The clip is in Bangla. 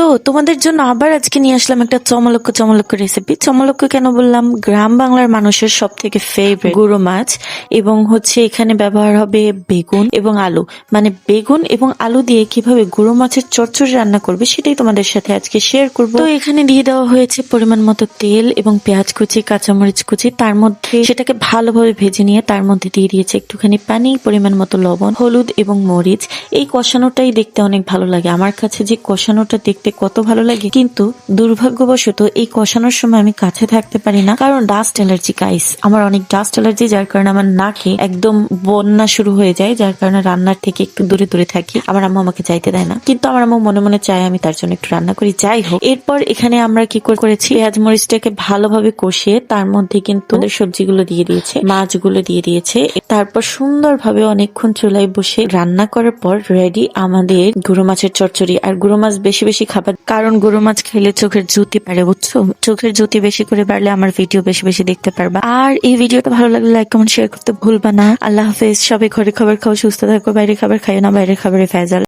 তো তোমাদের জন্য আবার আজকে নিয়ে আসলাম একটা চমলক্ষ চমলক্ষ রেসিপি চমলক্ষ কেন বললাম? গ্রাম বাংলার মানুষের সব থেকে ফেভারিট গুঁড়ো মাছ এবং হচ্ছে এখানে ব্যবহার হবে বেগুন এবং আলু। মানে বেগুন এবং আলু দিয়ে কীভাবে গুঁড়ো মাছের চচ্চড়ি রান্না করবে সেটাই তোমাদের সাথে আজকে শেয়ার করব। তো এখানে দিয়ে দেওয়া হয়েছে পরিমাণ মতো তেল এবং পেঁয়াজ কুচি কাঁচামরিচ কুচি। তার মধ্যে সেটাকে ভালোভাবে ভেজে নিয়ে তার মধ্যে দিয়ে দিয়েছে একটুখানি পানি পরিমাণ মতো লবণ হলুদ এবং মরিচ। এই কষানোটাই দেখতে অনেক ভালো লাগে। আমার কাছে যে কষানোটা দেখতে কত ভালো লাগে। কিন্তু দুর্ভাগ্যবশত এই কষানোর সময় আমি কাছে থাকতে পারি না। কারণ ডাস্ট অ্যালার্জি গাইস আমার অনেক ডাস্ট অ্যালার্জি যার কারণে আমার নাকে একদম বন্যা শুরু হয়ে যায়, যার কারণে রান্নার থেকে একটু দূরে দূরে থাকি। আমার আম্মু আমাকে যাইতে দেয় না। কিন্তু আমার আম্মু মনে মনে চায় আমি তার জন্য একটু রান্না করি। যাই হোক, এরপর এখানে আমরা কি করে, করেছি? পেঁয়াজ মরিচটাকে ভালোভাবে কষিয়ে তার মধ্যে কিন্তু সবজিগুলো দিয়ে দিয়েছে, মাছগুলো দিয়ে দিয়েছে। তারপর সুন্দরভাবে অনেকক্ষণ চুলায় বসে রান্না করার পর রেডি আমাদের গুঁড়ো মাছের চচ্চড়ি। আর গুঁড়ো মাছ বেশি বেশি খাবার। কারণ গরু মাছ খেলে চোখের জ্যোতি পারে বুঝছ? চোখের জ্যোতি বেশি করে বাড়লে আমার ভিডিও বেশি বেশি দেখতে পারবা। আর এই ভিডিওটা ভালো লাগলে লাইক কমেন্ট শেয়ার করতে ভুলবা না। আল্লাহ হাফেজ। সবাই ঘরে খাবার খাও, সুস্থ থাকো। বাইরে খাবার খাইও না বাইরে খাবারে ফেজাল